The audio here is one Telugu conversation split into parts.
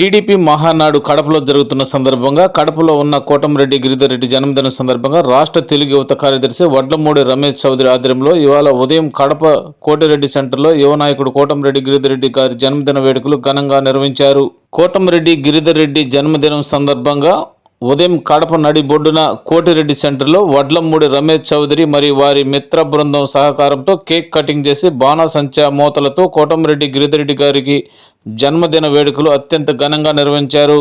టీడీపీ మహానాడు కడపలో జరుగుతున్న సందర్భంగా కడపలో ఉన్న కోటంరెడ్డి గిరిధర్ రెడ్డి జన్మదిన సందర్భంగా రాష్ట్ర తెలుగు యువత కార్యదర్శి వడ్లమూడి రమేష్ చౌదరి ఆధ్వర్యంలో ఇవాళ ఉదయం కడప కోటిరెడ్డి సెంటర్లో యువ నాయకుడు కోటంరెడ్డి గిరిధర్ రెడ్డి గారి జన్మదిన వేడుకలు ఘనంగా నిర్వహించారు. కోటంరెడ్డి గిరిధర్ రెడ్డి జన్మదినం సందర్భంగా ఉదయం కడప నడి బొడ్డున కోటిరెడ్డి సెంటర్లో వడ్లమ్మూడి రమేష్ చౌదరి మరియు వారి మిత్ర బృందం సహకారంతో కేక్ కటింగ్ చేసి బాణాసంచా మూతలతో కోటంరెడ్డి గిరిధిరెడ్డి గారికి జన్మదిన వేడుకలు అత్యంత ఘనంగా నిర్వహించారు.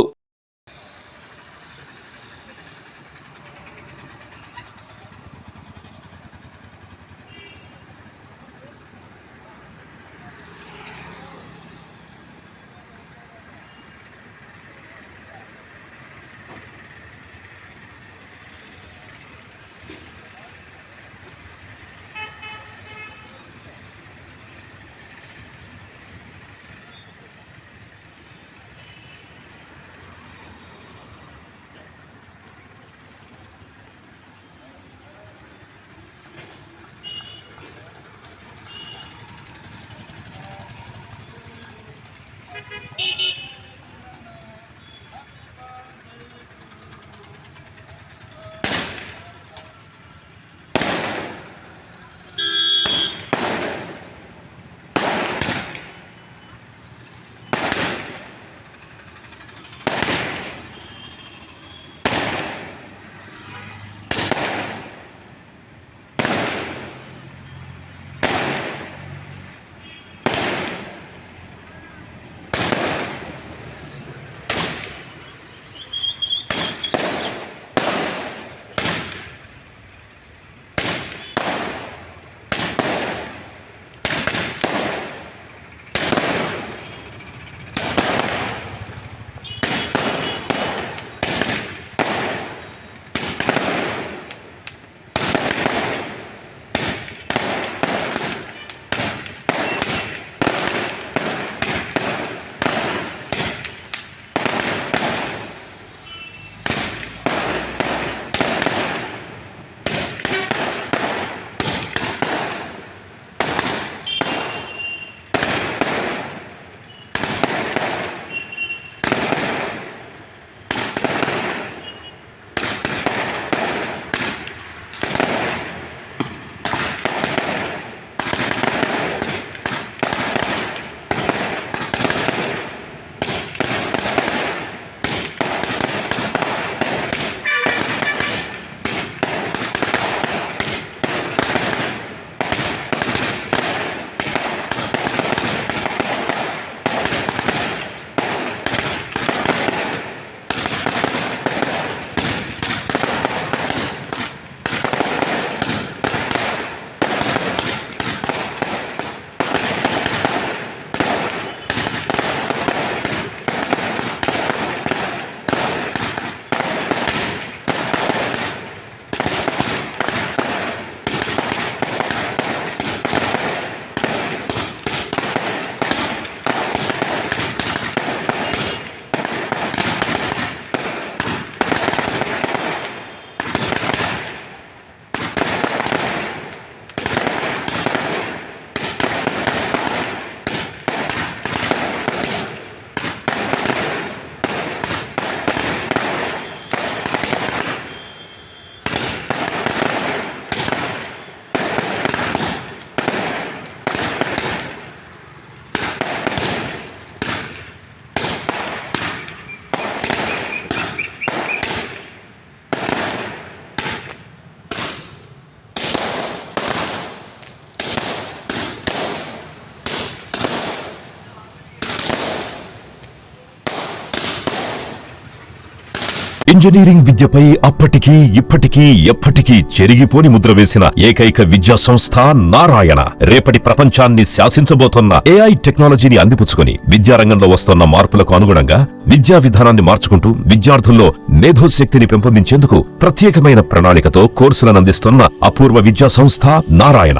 ఇంజనీరింగ్ విద్యపై అప్పటికీ ఇప్పటికీ ఎప్పటికీ చెరిగిపోని ముద్ర వేసిన ఏకైక విద్యా సంస్థ నారాయణ. రేపటి ప్రపంచాన్ని శాసించబోతున్న ఏఐ టెక్నాలజీని అందిపుచ్చుకుని విద్యారంగంలో వస్తున్న మార్పులకు అనుగుణంగా విద్యా విధానాన్ని మార్చుకుంటూ విద్యార్థుల్లో మేధోశక్తిని పెంపొందించేందుకు ప్రత్యేకమైన ప్రణాళికతో కోర్సులను అందిస్తున్న అపూర్వ విద్యా సంస్థ నారాయణ.